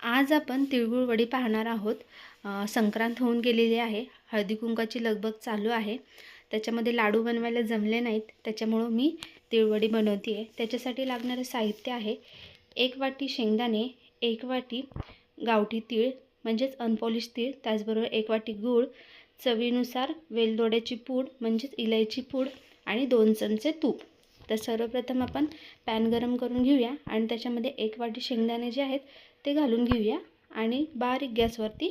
आज आपण तिळगुळ वडी पाहणार आहोत. संक्रांत होऊन गेलेली आहे. हळदी कुंकाची लगबग चालू आहे. त्याच्यामध्ये लाडू बनवायला जमले नाहीत. त्याच्यामुळं मी तिळवडी बनवते आहे त्याच्यासाठी लागणारं साहित्य आहे. एक वाटी शेंगदाणे एक वाटी गावठी तीळ म्हणजेच अनपॉलिश तीळ त्याचबरोबर एक वाटी गूळ चवीनुसार वेलदोड्याची पूड म्हणजेच इलायची पूड आणि दोन चमचे तूप. तर सर्वप्रथम आपण पॅन गरम करून घेऊया आणि त्याच्यामध्ये एक वाटी शेंगदाणे जे आहेत ते घालून घेऊया आणि बारीक गॅसवरती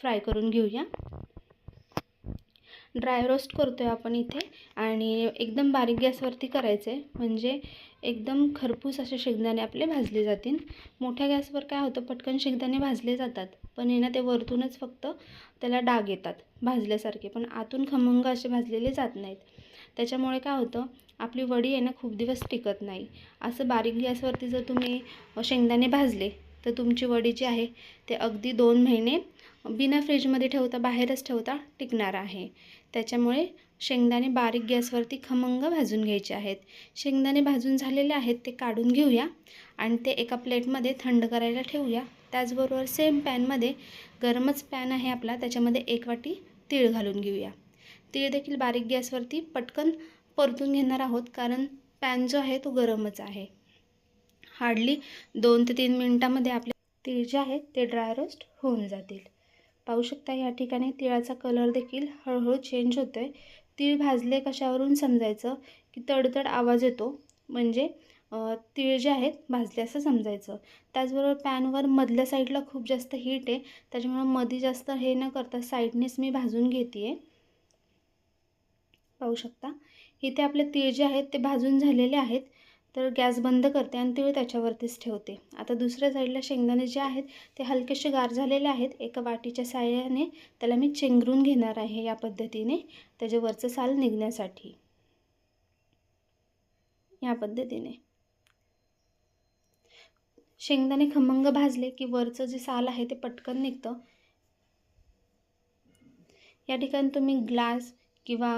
फ्राय करून घेऊया. ड्राय रोस्ट करतो आहे आपण इथे आणि एकदम बारीक गॅसवरती करायचं आहे म्हणजे एकदम खरपूस असे शेंगदाणे आपले भाजले जातील. मोठ्या गॅसवर काय होतं पटकन शेंगदाणे भाजले जातात. पण हे ना ते वरतूनच फक्त त्याला डाग येतात भाजल्यासारखे. पण आतून खमंग असे भाजलेले जात नाहीत. त्याच्यामुळे काय होतं आपली वडी आहे ना खूप दिवस टिकत नाही. असं बारीक गॅसवरती जर तुम्ही शेंगदाणे भाजले तर तुमची वडी जी आहे ते अगदी दोन महिने बिना फ्रीजमध्ये ठेवता बाहेरच ठेवता टिकणार आहे. त्याच्यामुळे शेंगदाणे बारीक गॅसवरती खमंग भाजून घ्यायचे आहेत. शेंगदाणे भाजून झालेले आहेत ते काढून घेऊया आणि ते एका प्लेटमध्ये थंड करायला ठेवूया. त्याचबरोबर सेम पॅनमध्ये गरमच पॅन आहे आपला त्याच्यामध्ये एक वाटी तीळ घालून घेऊया. ते देखील बारीक गॅसवरती पटकन परतून घेणार आहोत कारण पॅन जो आहे तो गरमच आहे. हार्डली दोन ते तीन मिनटामध्ये आपले तीळ जे आहेत ते ड्राय रोस्ट होऊन जातील. पाहू शकता या ठिकाणी तिळाचा कलर देखील हळूहळू चेंज होतो आहे तीळ भाजले कशावरून समजायचं? की तडतड आवाज येतो? म्हणजे तीळ जे आहेत भाजले असं समजायचं. त्याचबरोबर पॅनवर मधल्या साईडला खूप जास्त हीट आहे. त्याच्यामुळं मध्ये जास्त हे न करता साईडनेच मी भाजून घेते आहे पाहू शकता. इथे आपले तीळ जे आहेत ते भाजून झालेले आहेत. तर गॅस बंद करते आणि तीळ त्याच्यावरतीच ठेवते. आता दुसऱ्या साईडला शेंगदाणे जे आहेत ते हलकेसे गार झालेले आहेत. एका वाटीच्या साह्याने त्याला मी चेंगरून घेणार आहे या पद्धतीने त्याच्यावरचं साल निघण्यासाठी. या पद्धतीने. शेंगदाणे खमंग भाजले की वरचं जे साल आहे ते पटकन निघतं. या ठिकाणी तुम्ही ग्लास किंवा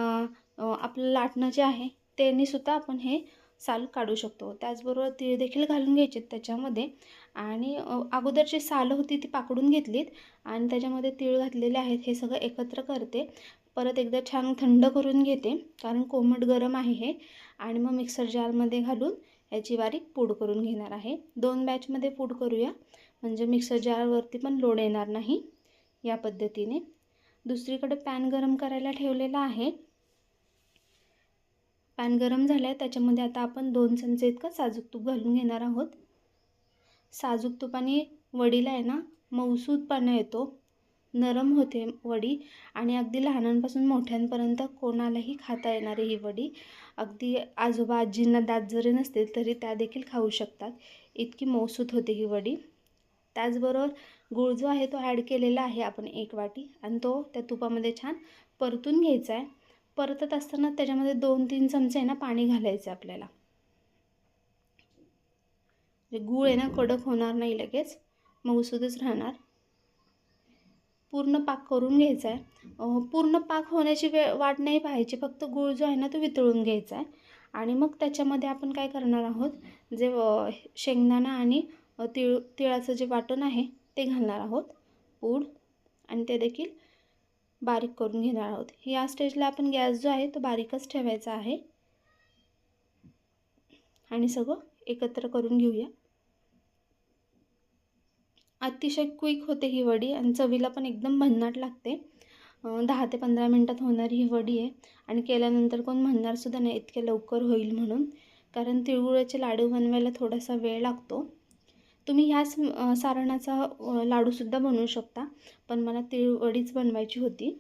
आपलं लाटणं जे आहे त्यांनीसुद्धा आपण हे साल काढू शकतो. त्याचबरोबर तीळ देखील घालून घ्यायचे त्याच्यामध्ये. आणि अगोदरची सालं होती ती पाकडून घेतलीत. आणि त्याच्यामध्ये तीळ घातलेले आहेत हे सगळं एकत्र करते. परत एकदा छान थंड करून घेते कारण कोमट गरम आहे हे. आणि मग मिक्सर जारमध्ये घालून याची बारीक पूड करून घेणार आहे. दोन बॅचमध्ये पूड करूया. म्हणजे मिक्सर जारवरती पण लोड येणार नाही या पद्धतीने. दुसरीकडे पॅन गरम करायला ठेवलेला आहे. पॅन गरम झालं आहे त्याच्यामध्ये आता आपण दोन चमचे इतकं साजूक तूप घालून घेणार आहोत. साजूक तुपाने वडीला आहे ना मऊसूदपणा येतो. नरम होते वडी आणि अगदी लहानांपासून मोठ्यांपर्यंत कोणालाही खाता येणारी ही वडी. अगदी आजोबा आजींना दात जरी नसतील तरी त्या देखील खाऊ शकतात. इतकी मौसूत होते ही वडी. त्याचबरोबर गूळ जो आहे तो ॲड केलेला आहे आपण एक वाटी आणि तो त्या तुपामध्ये छान परतून घ्यायचा आहे. परतत असताना त्याच्यामध्ये दोन तीन चमचे आहे ना पाणी घालायचं आपल्याला. गूळ आहे ना कडक होणार नाही लगेच. मऊसूदच राहणार. पूर्ण पाक करून घ्यायचा आहे. पूर्ण पाक होण्याची वेळ वाट नाही पाहायची. फक्त गूळ जो आहे ना तो वितळून घ्यायचा आहे. आणि मग त्याच्यामध्ये आपण काय करणार आहोत? जे शेंगदाणा आणि तिळ तिळाचं जे वाटण आहे ते घालणार आहोत. पूड. आणि ते देखील बारीक करून घेणार आहोत. या स्टेजला आपण गॅस जो आहे तो बारीकच ठेवायचा आहे. आणि सगळं एकत्र करून घेऊया. अतिशय क्विक होते ही वडी आणि चवीला पण एकदम भन्नाट लागते. दहा ते पंधरा मिनटात होणारी ही वडी आहे. आणि केल्यानंतर कोण म्हणणारसुद्धा नाही इतके लवकर होईल म्हणून. कारण तिळगुळाचे लाडू बनवायला थोडासा वेळ लागतो. तुम्ही ह्याच सारणाचा लाडूसुद्धा बनवू शकता. पण मला तिळवडीच बनवायची होती.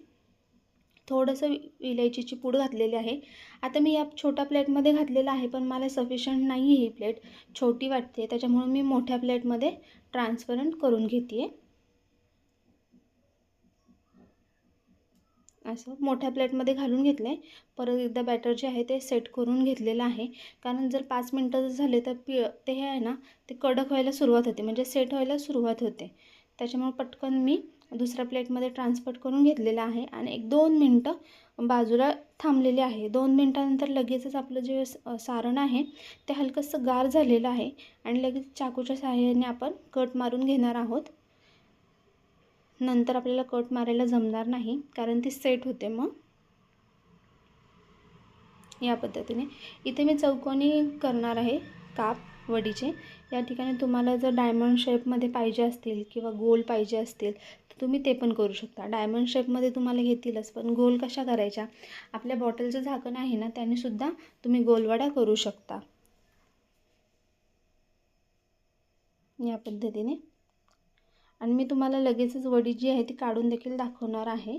थोडंसं इलायचीची पूड घातलेली आहे. आता मी या छोट्या प्लेटमध्ये घातलेलं आहे पण मला सफिशंट नाही आहे ही प्लेट. छोटी वाटते त्याच्यामुळे मी मोठ्या प्लेटमध्ये ट्रान्सपरंट करून घेते आहे असं मोठ्या प्लेटमध्ये घालून घेतलं आहे परत एकदा बॅटर जे आहे ते सेट करून घेतलेलं आहे. कारण जर पाच मिनटं जर झाले तर पि ते हे आहे ना ते कडक व्हायला सुरुवात होते. म्हणजे सेट व्हायला सुरुवात होते. त्याच्यामुळे पटकन मी दुसऱ्या प्लेटमध्ये ट्रान्सफर करून घेतलेलं आहे. आणि एक दोन मिनटं बाजूला थांबलेले आहे. दोन मिनटानंतर लगेचच आपलं जे स- सारण आहे ते हलकंसं गार झालेलं आहे. आणि लगेच चाकूच्या सहाय्याने आपण कट मारून घेणार आहोत. नंतर आपल्याला कट मारायला जमणार नाही कारण ती सेट होते मग. या पद्धतीने. इथे मी चौकोनी करणार आहे काप वडीचे. या ठिकाणी तुम्हाला जर डायमंड शेपमध्ये पाहिजे असतील किंवा गोल पाहिजे असतील तर तुम्ही ते पण करू शकता. डायमंड शेपमध्ये तुम्हाला घेतीलच पण गोल कशा करायच्या? आपल्या बॉटलचं झाकण आहे ना त्याने सुद्धा तुम्ही गोलवड्या करू शकता. या पद्धतीने. आणि मी तुम्हाला लगेचच वडी जी आहे ती काढून देखील दाखवणार आहे.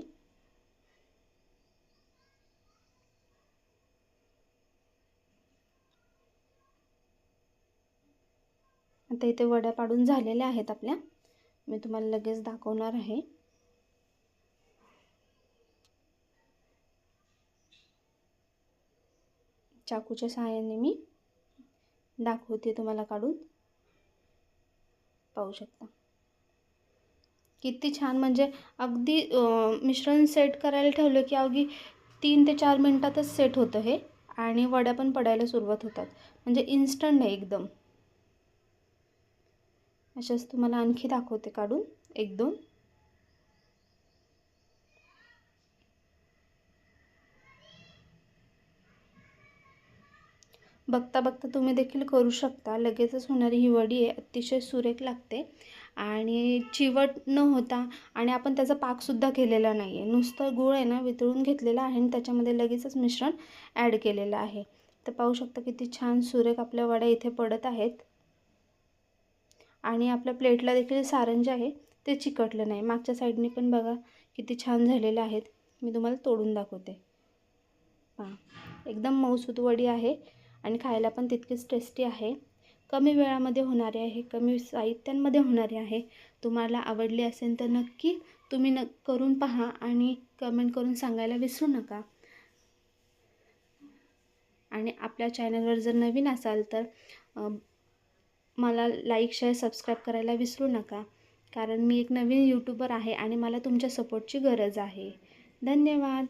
आता इथे वड्या पाडून झालेल्या आहेत आपल्या. मी तुम्हाला लगेच दाखवणार आहे. चाकूच्या सहाय्याने मी दाखवते तुम्हाला काढून. पाहू शकता. किती छान. म्हणजे अगदी मिश्रण सेट करायला ठेवलं की अगदी तीन ते चार मिनटातच सेट होतं हे आणि वड्या पण पडायला सुरुवात होतात. म्हणजे इन्स्टंट आहे एकदम. अशाच तुम्हाला आणखी दाखवते काढून. एक दोन. बघता बघता तुम्ही देखील करू शकता. लगेचच होणारी ही वडी आहे अतिशय सुरेख लागते. आणि चिवट न होता आणि आपण त्याचा पाकसुद्धा केलेला नाही आहे नुसतं गूळ आहे ना वितळून घेतलेला आहे आणि त्याच्यामध्ये लगेचच मिश्रण ॲड केलेलं आहे. तर पाहू शकता किती छान सुरेख आपल्या वड्या इथे पडत आहेत. आणि आपल्या प्लेटला देखील सारण जे आहे ते चिकटलं नाही. मागच्या साईडने पण बघा किती छान झालेले आहेत. मी तुम्हाला तोडून दाखवते. हां एकदम मऊसूत वडी आहे आणि खायला पण तितकीच टेस्टी आहे. कमी वेळामध्ये होणारे आहे कमी साहित्यांमध्ये होणारे आहे. तुम्हाला आवडली असेल तर नक्की तुम्ही न करून पहा आणि कमेंट करून सांगायला विसरू नका. आणि आपल्या चॅनलवर जर नवीन असाल तर मला लाईक शेअर सबस्क्राईब करायला विसरू नका. कारण मी एक नवीन यूट्यूबर आहे आणि मला तुमच्या सपोर्टची गरज आहे. धन्यवाद.